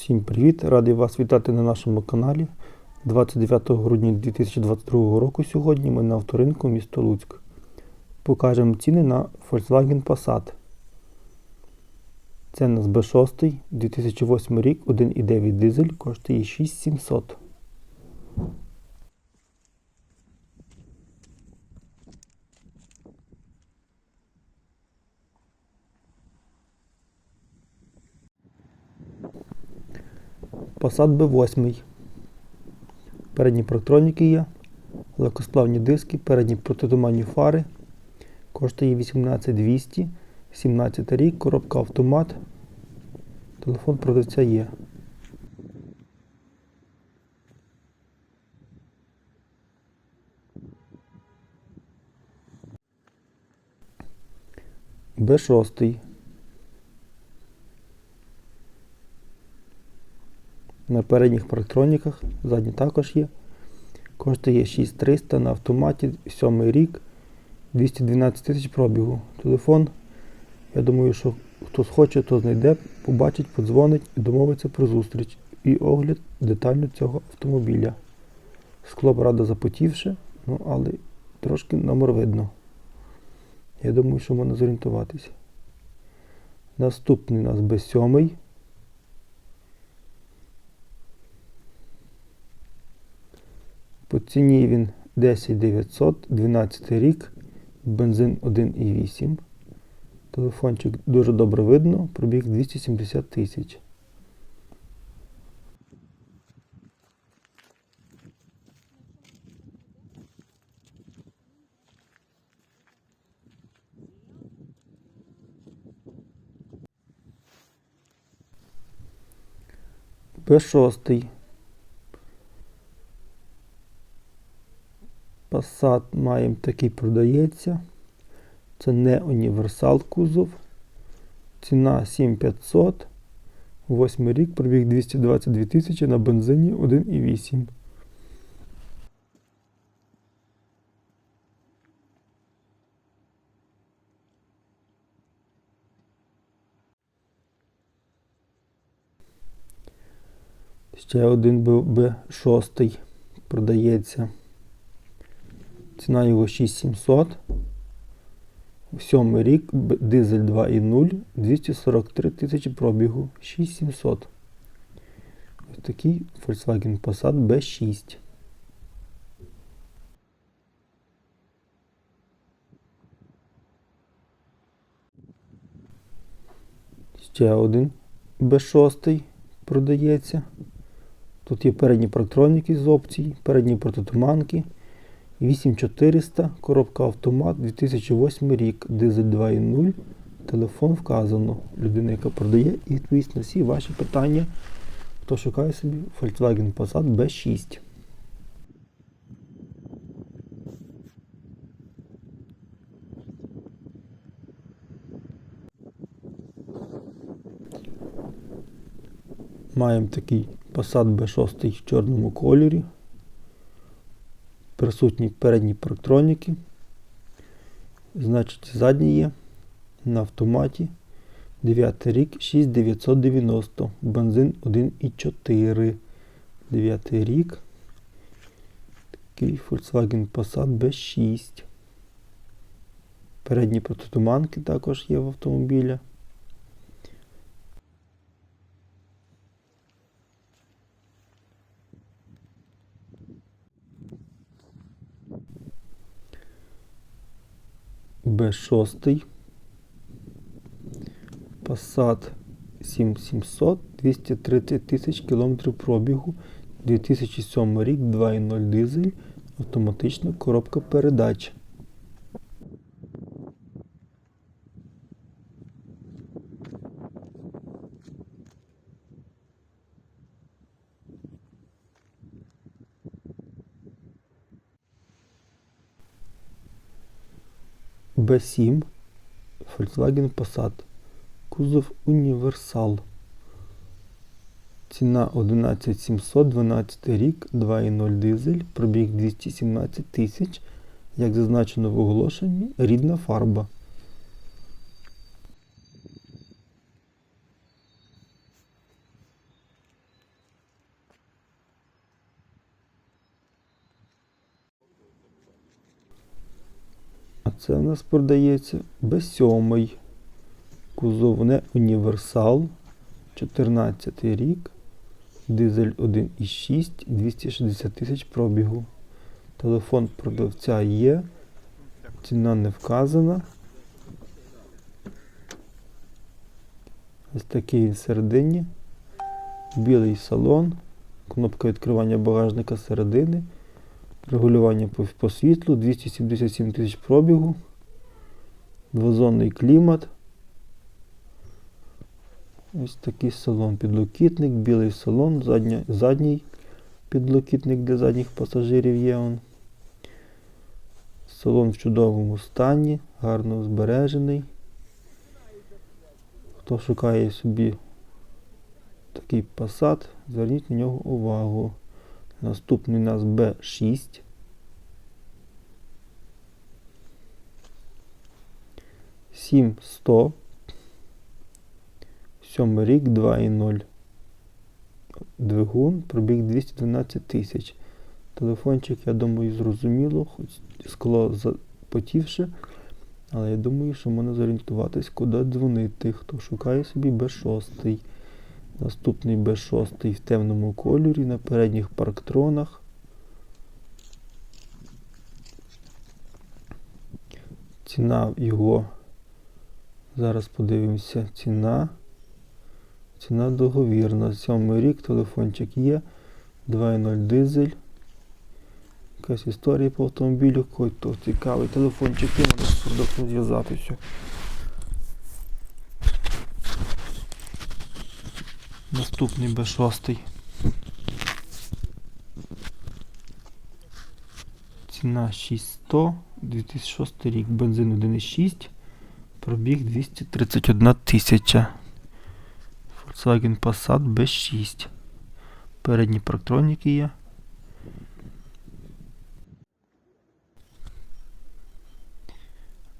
Всім привіт! Радий вас вітати на нашому каналі. 29 грудня 2022 року сьогодні ми на авторинку місто Луцьк. Покажемо ціни на Volkswagen Passat. Це у нас B6 2008 рік 1,9 дизель коштує 6700. Passat B8. Передні парктроніки є, легкосплавні диски, передні протитуманні фари. Коштує 18200, 17 рік, коробка автомат. Телефон продавця є. Б6. На передніх парктроніках, задні також є. Коштує 6300 на автоматі, 7 рік, 212 тисяч пробігу. Телефон, я думаю, що хто схоче, то знайде, побачить, подзвонить і домовиться про зустріч і огляд детально цього автомобіля. Скло рада запотівше, ну але трошки номер видно. Я думаю, що можна зорієнтуватися. Наступний у нас Б7. По ціні він 10900, 12 рік, бензин 1,8. Телефончик дуже добре видно, пробіг 270 тисяч. Б6. Passat маємо такий продається. Це не універсал кузов. Ціна 7500. 8 рік, пробіг 222 тисячі на бензині 1,8. Ще один Б6 продається. Ціна його 6700. Сьомий рік, дизель 2.0, 243 тисячі пробігу, 6700. Ось такий Volkswagen Passat B6. Ще один B6 продається. Тут є передні парктроніки з опцій, передні протитуманки. 8400, коробка автомат, 2008 рік, дизель 2.0, телефон вказано. Людина, яка продає, і відповість на всі ваші питання. Хто шукає собі Volkswagen Passat B6. Маємо такий Passat B6 в чорному кольорі. Присутні передні парктроніки. Значить, задні є на автоматі. 9 рік 6990. Бензин 1,4. 9 рік. Такий Volkswagen Passat B6. Передні протитуманки також є в автомобіля. Б6. Passat 7700, 230 тисяч кілометрів пробігу, 2007 рік, 2.0 дизель, автоматична коробка передач. B7 Volkswagen Passat. Кузов Універсал. Ціна 11700, 12 рік, 2.0 дизель, пробіг 217 тисяч. Як зазначено в оголошенні, рідна фарба. Це у нас продається B7. Кузов не універсал. 14 рік. Дизель 1,6, 260 тисяч пробігу. Телефон продавця є. Ціна не вказана. Ось такий він всередині. Білий салон. Кнопка відкривання багажника середини. Регулювання по, по світлу, 277 тисяч пробігу. Двозонний клімат. Ось такий салон. Підлокітник, білий салон, задня, задній підлокітник для задніх пасажирів є. Он. Салон в чудовому стані, гарно збережений. Хто шукає собі такий Passat, зверніть на нього увагу. Наступний у нас B6. Сім сто. Сьомий рік 2.0. Двигун, пробіг 212 тисяч. Телефончик, я думаю, зрозуміло, хоч скло запотівше. Але я думаю, що можна зорієнтуватись, куди дзвонити. Хто шукає собі Б6. Наступний Б6 в темному кольорі на передніх парктронах. Ціна його. Зараз подивимося. Ціна. Ціна договірна. Сьомий рік, телефончик є. 2.0 дизель. Якась історія по автомобілю, кой то цікавий телефончик є, можна продуктом зв'язатися. Наступний Б6. Ціна 6100, 2006 рік, бензин 1.6, пробіг 231 тисяча. Volkswagen Passat B6. Передні парктроніки є.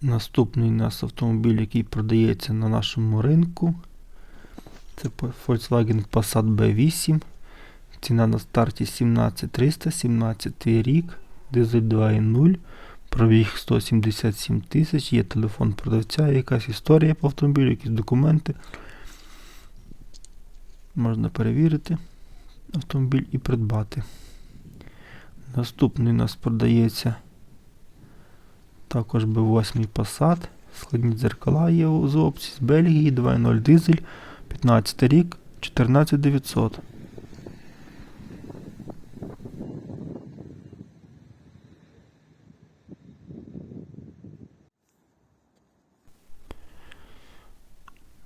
Наступний у нас автомобіль, який продається на нашому ринку. Це Volkswagen Passat B8. Ціна на старті 17300, 17 рік, дизель 2.0, пробіг 177 тисяч, є телефон продавця, якась історія по автомобілю, якісь документи. Можна перевірити автомобіль і придбати. Наступний у нас продається також B8 Passat. Складні дзеркала є з опції з Бельгії, 2.0 дизель, 15 рік, 14900.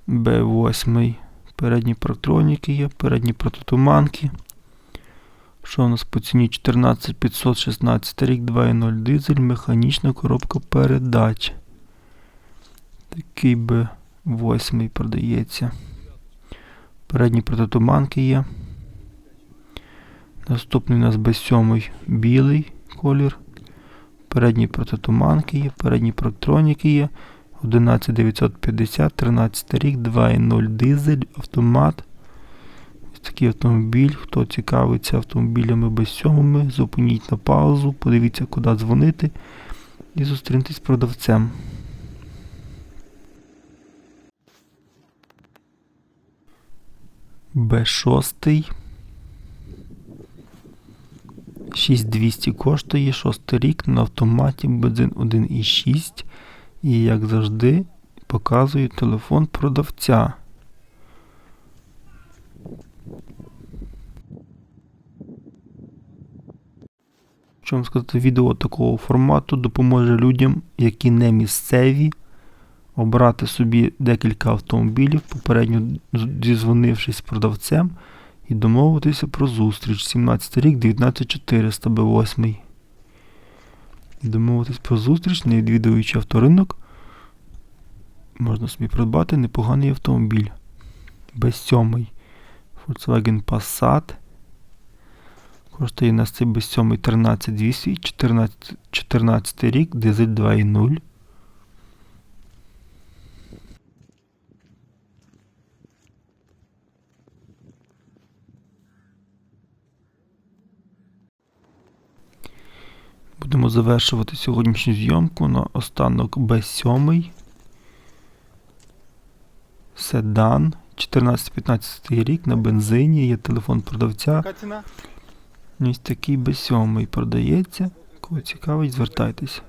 Б8 передні парктроніки є, передні протитуманки. Що у нас по ціні 14516 рік, 2.0 дизель, механічна коробка передач. Такий Б8 продається. Передні протитуманки є. Наступний у нас Б7 білий колір. Передні протитуманки є, передні парктроніки є. 11950, 13 рік, 2.0 дизель, автомат. Ось такий автомобіль. Хто цікавиться автомобілями без сьомими, зупиніть на паузу, подивіться, куди дзвонити і зустріньтесь з продавцем. Б6. 6200 коштує 6 рік на автоматі бензин 1,6. І, як завжди, показую телефон продавця. Що вам сказати, відео такого формату допоможе людям, які не місцеві, обрати собі декілька автомобілів, попередньо зізвонившись з продавцем і домовитися про зустріч. 17 рік, 19400 Б8. І домовитись про зустріч, не відвідуючи авторинок, можна собі придбати непоганий автомобіль. Без-7 Volkswagen Passat. Коштує нас цей без-7 13200, 14, 14 рік, дизель 2.0. Будемо завершувати сьогоднішню зйомку на останок Б7. Седан. 14-15 рік на бензині. Є телефон продавця. Ось такий Б7 продається. Кого цікавить, звертайтеся.